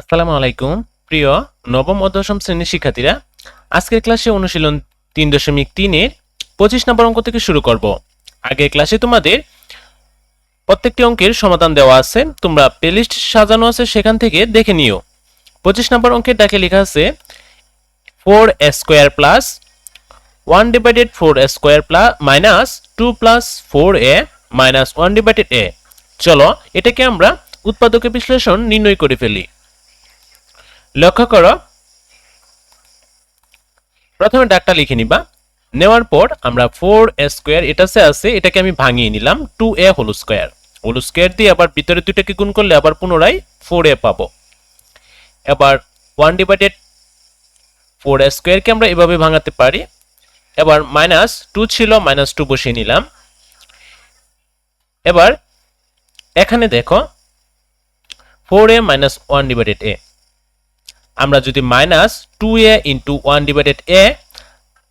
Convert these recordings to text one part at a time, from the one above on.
আসসালামু আলাইকুম। প্রিয় নবম ও দশম শ্রেণির শিক্ষার্থীরা, আজকের ক্লাসে অনুশীলন তিন দশমিক তিনের পঁচিশ নম্বর অঙ্ক থেকে শুরু করব। আগের ক্লাসে তোমাদের প্রত্যেকটি অঙ্কের সমাধান দেওয়া আছে, তোমরা প্লেলিস্ট সাজানো আছে, সেখান থেকে দেখে নিও। পঁচিশ নম্বর অঙ্কের ডাকে লেখা আছে, four square plus one divided four square plus minus two plus four A minus one divided A. চলো, এটাকে আমরা উৎপাদকের বিশ্লেষণ নির্ণয় করে ফেলি। লক্ষ্য করো। প্রথমে ডাকটা লিখে নিবা। নেওয়ার পর আমরা ফোর স্কোয়ার এটা সে আছে, এটাকে আমি ভাঙিয়ে নিলাম two A whole square whole square দিয়ে আবার ভিতরে দুইটাকে গুণ করলে আবার পুনরায় ফোর এ পাবো। এবার ওয়ান ডিভাইডেড ফোর স্কোয়ারকে আমরা এভাবে ভাঙাতে পারি। এবার মাইনাস টু ছিল মাইনাস টু বসিয়ে নিলাম। এবার এখানে দেখো four A minus one divided A আমরা যদি minus two A into one divided A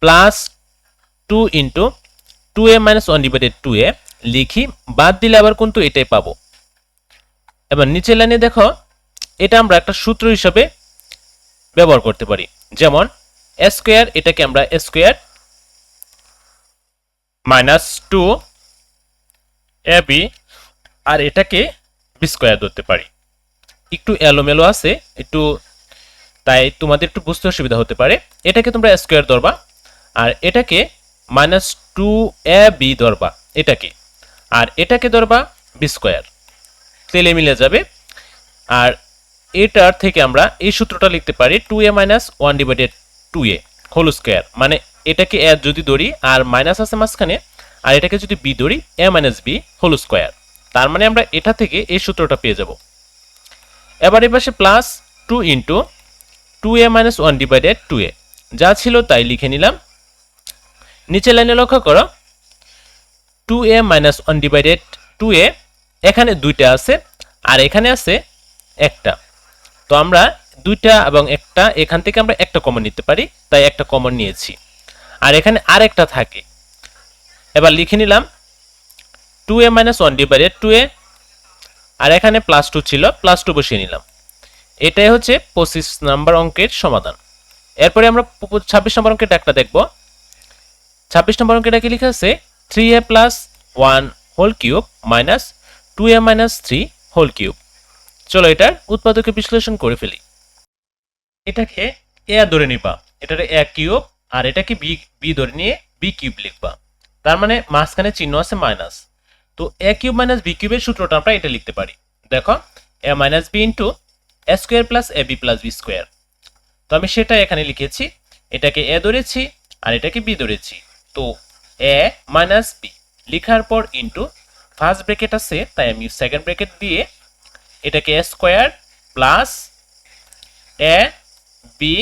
plus two into two A minus one divided two A লিখি, বাদ দিলে আবার কিন্তু এটাই পাবো। এবার নিচের লাইনে দেখো, এটা আমরা একটা সূত্র হিসাবে ব্যবহার করতে পারি। যেমন স্কোয়ার এটাকে আমরা square minus two A B আর এটাকে বি স্কোয়ার ধরতে পারি। একটু এলোমেলো আছে, একটু তাই তোমাদের একটু বুঝতে অসুবিধা হতে পারে। এটাকে তোমরা স্কোয়ার ধরবা, আর এটাকে মাইনাস টু এ বি ধরবা, এটাকে। আর এটাকে ধরবা বি স্কোয়ার তেলে মিলে যাবে। আর এটার থেকে আমরা এই সূত্রটা লিখতে পারি two A minus one divided two A whole square মানে এটাকে এ যদি ধরি, আর মাইনাস আছে মাঝখানে, আর এটাকে যদি বি ধরি A minus B whole square তার মানে আমরা এটা থেকে এই সূত্রটা পেয়ে যাব। এবার এ পাশে plus two into two A minus one divided two A যা ছিল তাই লিখে নিলাম। নিচে লাইনে লক্ষ্য করো। Two A minus one divided two A এখানে দুইটা আছে আর এখানে আছে একটা। তো আমরা দুইটা এবং একটা, এখান থেকে আমরা একটা কমন নিতে পারি, তাই একটা কমন নিয়েছি। আর এখানে আরেকটা থাকে। এবার লিখে নিলাম two A minus one divided two A আর এখানে প্লাস টু ছিল প্লাস টু বসিয়ে নিলাম। এটাই হচ্ছে পঁচিশ নাম্বার অঙ্কের সমাধান। এরপরে আমরা ছাব্বিশ নম্বর অঙ্কের ডাকটা দেখব। ছাব্বিশ নম্বর অঙ্কের ডাকে লেখা আছে three A plus one whole cube minus two A minus three whole cube চলো এটার উৎপাদকে বিশ্লেষণ করে ফেলি। এটাকে এ ধরে নিবা। এটার এ কিউব আর এটাকে বি বি ধরে নিয়ে বি কিউব লিখবা। তার মানে মাঝখানে চিহ্ন আছে মাইনাস তো এ কিউব মাইনাস বি কিউবের সূত্রটা আমরা এটা লিখতে পারি। দেখো A minus B into A square plus A B plus B square তো আমি সেটা এখানে লিখেছি, এটাকে এ ধরেছি আর এটাকে বি ধরেছি। তো এ মাইনাস বি লিখার পর ইন্টু ফার্স্ট ব্রেকেট আছে, তাই আমি সেকেন্ড ব্রেকেট দিয়ে এটাকে A square plus A B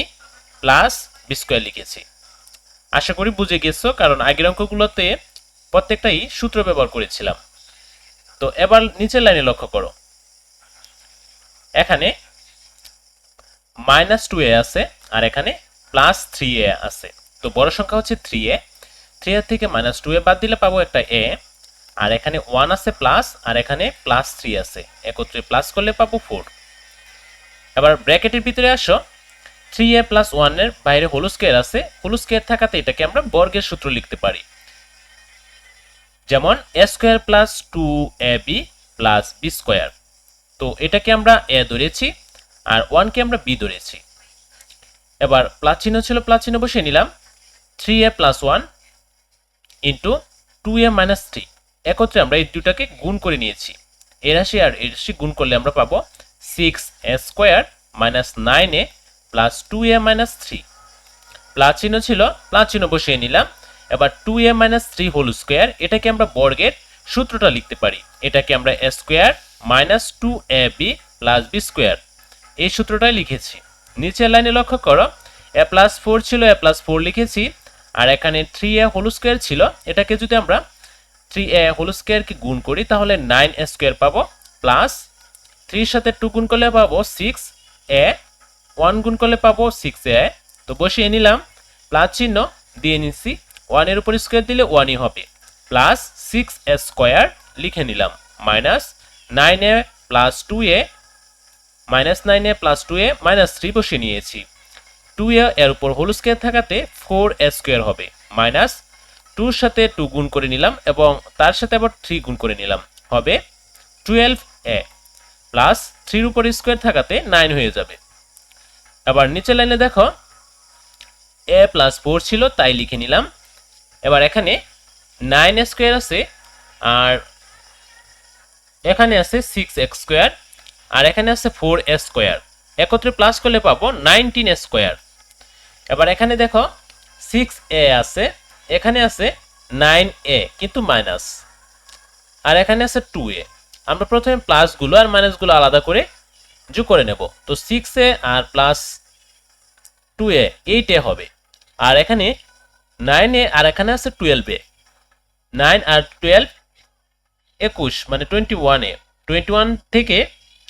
plus B square লিখেছি। আশা করি বুঝে গেছো, কারণ আগের অঙ্কগুলোতে প্রত্যেকটাই সূত্র ব্যবহার করেছিলাম। তো এবার নিচের লাইনে লক্ষ্য করো। এখানে মাইনাস টু এ আছে, আর এখানে প্লাস থ্রি এ আছে। তো বড় সংখ্যা হচ্ছে থ্রি এ। থ্রি এর থেকে মাইনাস টু এ বাদ দিলে পাবো একটা এ। আর এখানে ওয়ান আছে প্লাস, আর এখানে প্লাস থ্রি আছে। একত্রে প্লাস করলে পাবো ফোর। এবার ব্র্যাকেটের ভিতরে আসো। থ্রি এ প্লাস ওয়ানের বাইরে হোল স্কোয়ার আছে। হোল স্কোয়ার থাকাতে এটাকে আমরা বর্গের সূত্র লিখতে পারি। যেমন A square plus two A B plus B square. তো এটাকে আমরা এ ধরেছি। আর ওয়ানকে আমরা বি ধরেছি। এবার প্লাস চিহ্ন ছিল প্লাস চিহ্ন বসিয়ে নিলাম। Three A plus one into two A minus three একত্রে আমরা এই দুটাকে গুণ করে নিয়েছি। এ রাশি আর এ রাশি গুণ করলে আমরা পাবো six A square minus nine A plus two A minus three plus চিহ্ন ছিল প্লাস চিহ্ন বসিয়ে নিলাম। এবার two A minus three whole square এটাকে আমরা বর্গের সূত্রটা লিখতে পারি। এটাকে আমরা A square minus two A B plus B square এই সূত্রটাই লিখেছি। নিচের লাইনে লক্ষ্য করো এ প্লাস ফোর ছিল এ প্লাস ফোর লিখেছি, আর এখানে থ্রি এ হোল স্কোয়ার ছিল। এটাকে যদি আমরা থ্রি এ হোল স্কোয়ারকে গুণ করি, তাহলে নাইন এ স্কোয়ার পাবো প্লাস থ্রির সাথে টু গুণ করলে পাবো সিক্স এ ওয়ান গুণ করলে পাবো সিক্স এ তো বসিয়ে নিলাম প্লাস চিহ্ন দিয়ে নিচ্ছি ওয়ানের উপর স্কোয়ার দিলে ওয়ানই হবে প্লাস সিক্স এ স্কোয়ার লিখে নিলাম minus nine A plus two A minus nine plus two A minus three বসিয়ে নিয়েছি। টু এ এর উপর হোল স্কোয়ার থাকাতে ফোর এ স্কোয়ার হবে। মাইনাস টুর সাথে টু গুণ করে নিলাম এবং তার সাথে আবার থ্রি গুণ করে নিলাম। হবে টুয়েলভ এ প্লাস থ্রির উপর স্কোয়ার থাকাতে নাইন হয়ে যাবে। আবার নিচের লাইনে দেখো এ প্লাস ফোর ছিল, তাই লিখে নিলাম। এবার এখানে নাইন স্কোয়ার আছে, আর এখানে আছে সিক্স এক্স স্কোয়ার আর এখানে আছে ফোর স্কোয়ার একত্রে প্লাস করলে পাবো নাইনটিন স্কোয়ার এবার এখানে দেখো সিক্স এ আছে, এখানে আছে নাইন এ কিন্তু মাইনাস আর এখানে আছে টু এ আমরা প্রথমে প্লাসগুলো আর মাইনাসগুলো আলাদা করে যোগ করে নেব। তো six A R plus two A eight A হবে। আর এখানে নাইন এ আর এখানে আছে টুয়েলভ এ নাইন আর টুয়েলভ একুশ মানে twenty one A twenty one থেকে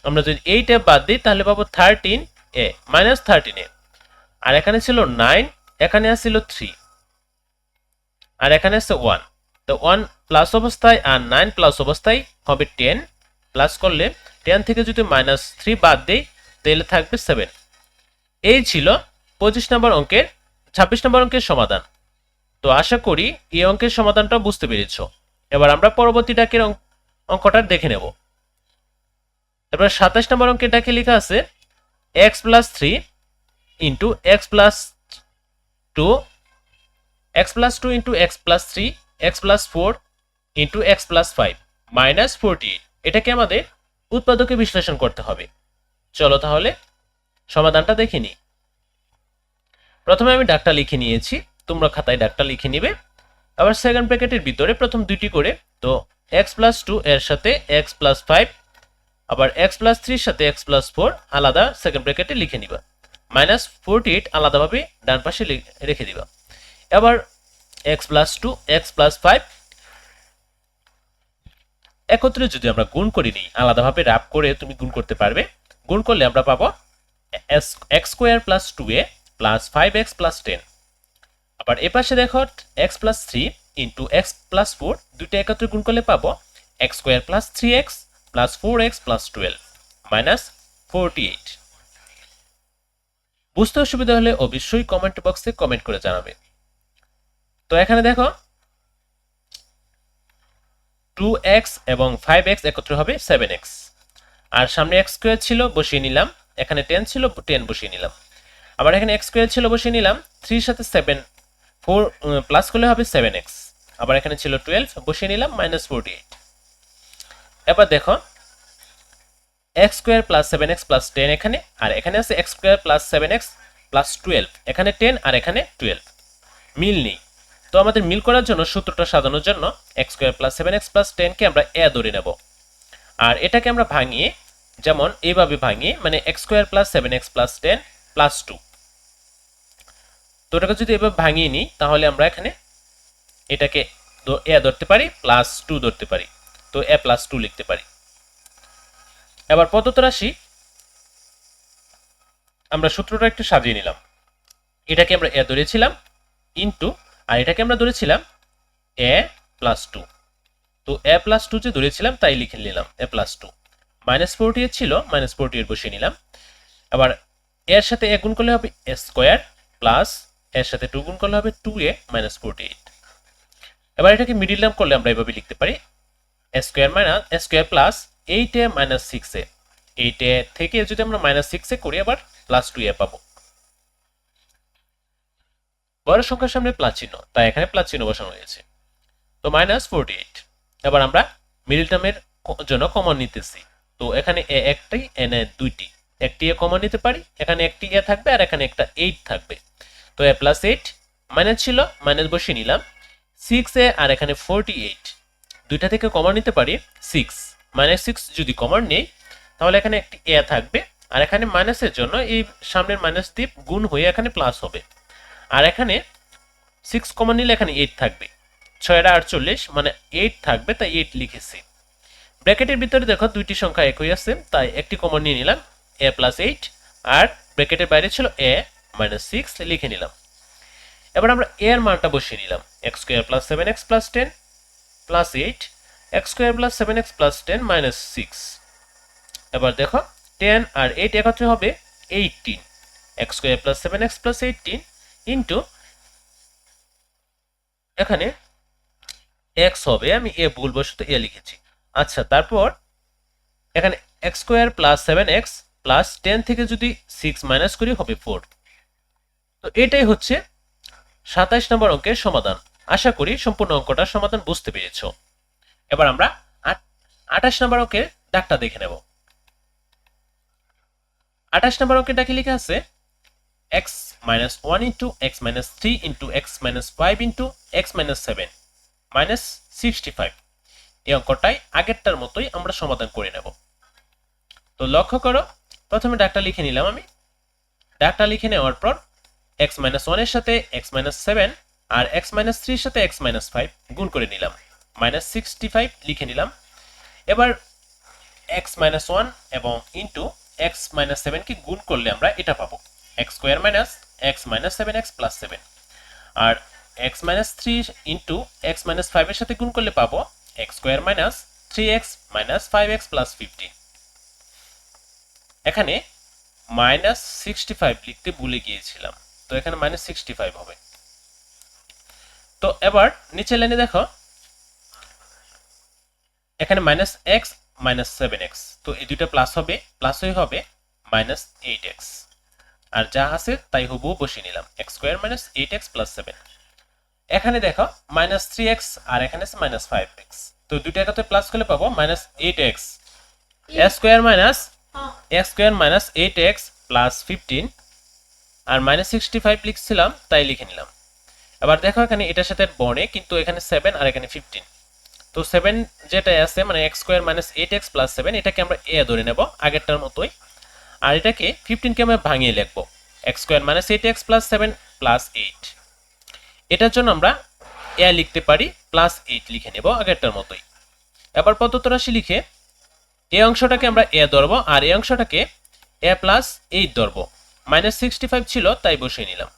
আমরা যদি এইটা বাদ দিই, তাহলে পাবো thirteen A minus thirteen A আর এখানে ছিল নাইন এখানে আসছিল থ্রি আর এখানে আসছে ওয়ান তো ওয়ান প্লাস অবস্থায় আর নাইন প্লাস অবস্থায় হবে টেন প্লাস করলে টেন থেকে যদি মাইনাস থ্রি বাদ দিই, তাহলে থাকবে সেভেন এই ছিল পঁচিশ নম্বর অঙ্কের, ছাব্বিশ নম্বর অঙ্কের সমাধান। তো আশা করি এই অঙ্কের সমাধানটা বুঝতে পেরেছ। এবার আমরা পরবর্তী ডাকের অঙ্ক- অঙ্কটা দেখে নেব। এবার সাতাশ নম্বর অঙ্কের ডাকে লেখা আছে X plus three into X plus two X plus two into X plus three X plus four into X plus five minus forty এটাকে আমাদের উৎপাদকে বিশ্লেষণ করতে হবে। চলো তাহলে সমাধানটা দেখে নিই। প্রথমে আমি ডাকটা লিখে নিয়েছি, তোমরা খাতায় ডাকটা লিখে নিবে। আবার সেকেন্ড প্যাকেটের ভিতরে প্রথম দুইটি করে, তো এক্স প্লাস টু এর সাথে এক্স প্লাস ফাইভ আবার এক্স প্লাস থ্রির সাথে এক্স প্লাস ফোর আলাদা সেকেন্ড ব্র্যাকেটে লিখে নিবা। মাইনাস ফোরটি এইট আলাদাভাবে ডান পাশে রেখে দিবা। এবার X plus two X plus five একত্রে যদি আমরা গুণ করি নিই, আলাদাভাবে র্যাপ করে তুমি গুণ করতে পারবে। গুণ করলে আমরা পাবো X square plus two A plus five X plus ten আবার এ পাশে দেখো X plus three into X plus four দুইটা একত্রে গুণ করলে পাবো X square plus three X plus four X plus twelve minus forty eight বুঝতে অসুবিধা হলে অবশ্যই কমেন্ট বক্সে কমেন্ট করে জানাবে। তো এখানে দেখো টু এক্স এবং ফাইভ এক্স একত্রে হবে সেভেন এক্স আর সামনে এক্স স্কোয়ার ছিল, বসিয়ে নিলাম। এখানে টেন ছিল টেন বসিয়ে নিলাম। আবার এখানে এক্স স্কোয়ার ছিল, বসিয়ে নিলাম। থ্রির সাথে সেভেন ফোর প্লাস করলে হবে সেভেন এক্স আবার এখানে ছিল টুয়েলভ বসিয়ে নিলাম মাইনাস ফোরটি এইট এবার দেখো X square plus seven X plus ten এখানে, আর এখানে আছে X square plus seven X plus twelve এখানে টেন আর এখানে টুয়েলভ মিল নেই। তো আমাদের মিল করার জন্য সূত্রটা সাজানোর জন্য X square plus seven X plus টেনকে আমরা এ ধরে নেব। আর এটাকে আমরা ভাঙিয়ে, যেমন এইভাবে ভাঙিয়ে মানে x square plus seven x plus ten plus two তো এটাকে যদি এভাবে ভাঙিয়ে নিই, তাহলে আমরা এখানে এটাকে এ ধরতে পারি প্লাস টু ধরতে পারি। তো এ প্লাস টু লিখতে পারি। এবার পদ্ধত রাশি, আমরা সূত্রটা একটু সাজিয়ে নিলাম। এটাকে আমরা এ ধরেছিলাম ইনটু আর এটাকে আমরা ধরেছিলাম এ প্লাস টু তো এ প্লাস টু যে ধরেছিলাম, তাই লিখে নিলাম a plus two minus forty এর ছিল মাইনাস ফোরটি এর বসিয়ে নিলাম। আবার এর সাথে এ গুণ করলে হবে এ স্কোয়ার প্লাস এর সাথে টু গুণ করলে হবে two a minus forty eight এবার এটাকে মিডিল টার্ম করলে আমরা এভাবে লিখতে পারি square minus square plus eight minus six eight থেকে যদি আমরা মাইনাস সিক্স করি, আবার প্লাস টু এ পাবো। বড় সংখ্যার সামনে প্লাস তাই এখানে প্লাস বসানো হয়েছে। তো মাইনাস ফোরটি এইট, এবার আমরা মিডিল টার্মের জন্য কমন নিতেছি। তো এখানে এ একটাই, এন এ দুইটি। একটি এ কমন নিতে পারি, এখানে একটি এ থাকবে, আর এখানে একটা এইট থাকবে। তো এ প্লাস এইট, মাইনাস ছিল, মাইনাস বসিয়ে নিলাম। সিক্স এ, আর এখানে ফোরটি এইট। দুইটা থেকে কমন নিতে পারি সিক্স মাইনাস সিক্স যদি কমন নেই, তাহলে এখানে একটি এ থাকবে। আর এখানে মাইনাসের জন্য এই সামনের মাইনাস দ্বীপ গুণ হয়ে এখানে প্লাস হবে। আর এখানে সিক্স কমন নিলে এখানে এইট থাকবে। ছয়টা আটচল্লিশ মানে এইট থাকবে, তাই এইট লিখেছি। ব্র্যাকেটের ভিতরে দেখো দুইটি সংখ্যা একই আছে, তাই একটি কমন নিয়ে নিলাম এ প্লাস এইট আর ব্র্যাকেটের বাইরে ছিল এ মাইনাস সিক্স লিখে নিলাম। এবার আমরা এর মানটা বসিয়ে নিলাম। X square plus seven x plus ten plus eight x square plus seven x plus ten minus six এবার দেখো টেন আর এইট একত্রে হবে eighteen x square plus seven x plus eighteen into এখানে এক্স হবে, আমি এ ভুলবশত এ লিখেছি। আচ্ছা তারপর এখানে x square plus seven x plus ten থেকে যদি সিক্স মাইনাস করি হবে ফোর তো এটাই হচ্ছে সাতাইশ নম্বর অঙ্কের সমাধান। আশা করি সম্পূর্ণ অঙ্কটার সমাধান বুঝতে পেরেছ। এবার আমরা আঠাশ নম্বর অঙ্কের ডাকটা দেখে নেব। আঠাশ নম্বর অঙ্কের ডাকে লিখে আছে minus one into x minus three into x minus five into x minus seven minus sixty five এই অঙ্কটাই আগেরটার মতোই আমরা সমাধান করে নেব। তো লক্ষ্য করো, প্রথমে ডাকটা লিখে নিলাম আমি। ডাকটা লিখে নেওয়ার পর এক্স মাইনাস ওয়ানের সাথে এক্স মাইনাস সেভেন আর এক্স মাইনাস থ্রির সাথে এক্স মাইনাস ফাইভ গুণ করে নিলাম। মাইনাস সিক্সটি ফাইভ লিখে নিলাম। এবার এক্স মাইনাস ওয়ান এবং ইন্টু এক্স মাইনাস সেভেনকে গুণ করলে আমরা এটা পাবো। X square minus x minus seven x plus seven আর x minus three into x minus ফাইভের সাথে গুণ করলে পাবো x square minus three x minus five x plus fifteen এখানে মাইনাস সিক্সটি ফাইভ লিখতে ভুলে গিয়েছিলাম। তো এখানে মাইনাস সিক্সটি ফাইভ হবে। তো এবার নিচে লাইনে দেখো। এখানে minus x minus seven x তো এই দুইটা প্লাস হবে প্লাস হয়ে হবে মাইনাস এইট এক্স আর যা আছে তাই হবু বসিয়ে নিলাম। X square minus eight x plus seven এখানে দেখো মাইনাস থ্রি এক্স আর এখানে আছে মাইনাস ফাইভ এক্স তো দুইটা একত্রে প্লাস করলে পাবো minus eight x square minus x square minus eight x plus fifteen আর মাইনাস সিক্সটি ফাইভ লিখছিলাম তাই লিখে নিলাম। এবার দেখো এখানে এটার সাথে বনে, কিন্তু এখানে সেভেন আর এখানে ফিফটিন তো সেভেন যেটা আছে মানে x square minus eight x plus seven এটাকে আমরা এ ধরে নেব আগেরটার মতোই। আর এটাকে ফিফটিনকে আমরা ভাঙিয়ে লিখব x square minus eight x plus seven plus eight এটার জন্য আমরা এ লিখতে পারি প্লাস এইট লিখে নেব আগেরটার মতোই। এবার পদ্ধত রাশি লিখে এই অংশটাকে আমরা এ ধরবো, আর এই অংশটাকে এ প্লাস এইট ধরবো। মাইনাস সিক্সটি ফাইভ ছিল, তাই বসিয়ে নিলাম।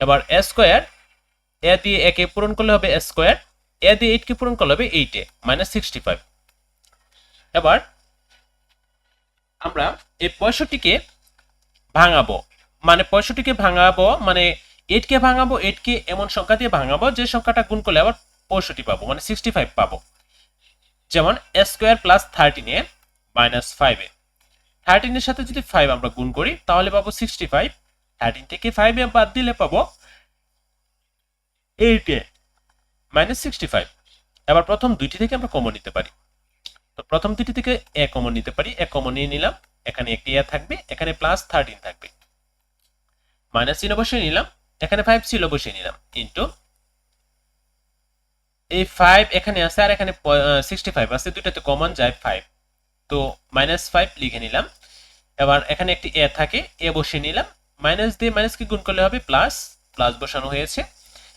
এবার এ স্কোয়ার এ দিয়ে একে পূরণ করলে হবে এ স্কোয়ার এ দিয়ে এইটকে পূরণ করলে হবে এইটে মাইনাস সিক্সটি ফাইভ এবার আমরা এই পঁয়ষট্টিকে ভাঙাবো। মানে পঁয়ষট্টিকে ভাঙাবো মানে এইটকে ভাঙাবো এইটকে এমন সংখ্যা দিয়ে ভাঙাবো, যে সংখ্যাটা গুণ করলে আবার পঁয়ষট্টি পাবো মানে সিক্সটি ফাইভ পাবো। যেমন a square plus thirteen minus five থার্টিনের সাথে যদি ফাইভ আমরা গুণ করি, তাহলে পাবো সিক্সটি ফাইভ থার্টিন থেকে ফাইভ এ বাদ দিলে পাবো eight a minus sixty five এবার প্রথম দুইটি থেকে আমরা কমন নিতে পারি। তো প্রথম দুইটি থেকে এ কমন নিতে পারি। এ কমন নিয়ে নিলাম। এখানে একটি এ থাকবে, এখানে প্লাস থার্টিন থাকবে। মাইনাস চিহ্ন বসিয়ে নিলাম। এখানে ফাইভ ছিল বসিয়ে নিলাম। ইন্টু এই ফাইভ এখানে আছে আর এখানে সিক্সটি ফাইভ আছে। দুইটাতে কমন যায় ফাইভ তো মাইনাস ফাইভ লিখে নিলাম। এবার এখানে একটি এ থাকে। এ বসিয়ে নিলাম। মাইনাস দিয়ে মাইনাসকে গুণ করলে হবে প্লাস প্লাস বসানো হয়েছে।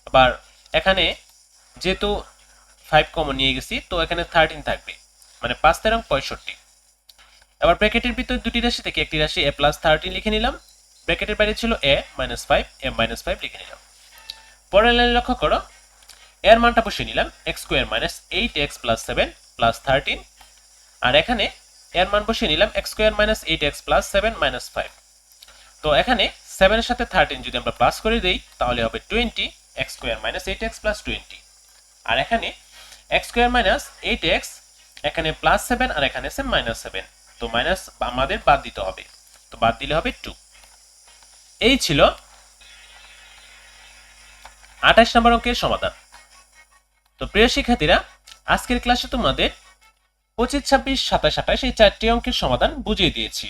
আবার এখানে যেহেতু ফাইভ কমন নিয়ে গেছি, তো এখানে থার্টিন থাকবে। মানে পাঁচ তেরং পঁয়ষট্টি। এবার ব্র্যাকেটের ভিতর দুটি রাশি থেকে একটি রাশি এ প্লাস থার্টিন লিখে নিলাম। ব্র্যাকেটের বাইরে ছিল a minus five a minus five লিখে নিলাম। পরের লাইনে লক্ষ্য করো। এর মানটা বসিয়ে নিলাম x square minus eight x plus seven plus thirteen আর এখানে এর মান বসিয়ে নিলাম x square minus eight x plus seven minus five তো এখানে সেভেনের সাথে থার্টিন যদি আমরা প্লাস করে দিই, তাহলে হবে twenty x square minus eight x plus twenty আর এখানে x square minus eight x এখানে প্লাস সেভেন আর এখানে আছে মাইনাস সেভেন তো মাইনাস আমাদের বাদ দিতে হবে। তো বাদ দিলে হবে টু এই ছিল আঠাশ নম্বর অঙ্কের সমাধান। তো প্রিয় শিক্ষার্থীরা, আজকের ক্লাসে তোমাদের পঁচিশ, ছাব্বিশ, সাতাশ, আঠাশ এই চারটি অঙ্কের সমাধান বুঝিয়ে দিয়েছি।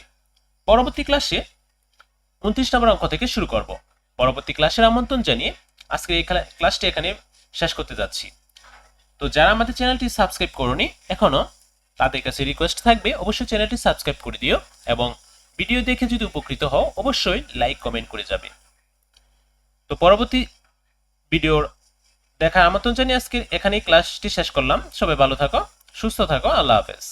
পরবর্তী ক্লাসে উনত্রিশ নম্বর অঙ্ক থেকে শুরু করব। পরবর্তী ক্লাসের আমন্ত্রণ জানিয়ে আজকের এই ক্লাসটি এখানে শেষ করতে যাচ্ছি। তো যারা আমাদের চ্যানেলটি সাবস্ক্রাইব করনি এখনও তাদের কাছে রিকোয়েস্ট থাকবে, অবশ্যই চ্যানেলটি সাবস্ক্রাইব করে দিও এবং ভিডিও দেখে যদি উপকৃত হও, অবশ্যই লাইক কমেন্ট করে যাবে। তো পরবর্তী ভিডিওর দেখার আমন্ত্রণ জানিয়ে আজকে এখানেই ক্লাসটি শেষ করলাম। সবাই ভালো থাকো, সুস্থ থাকো, আল্লাহ হাফেজ।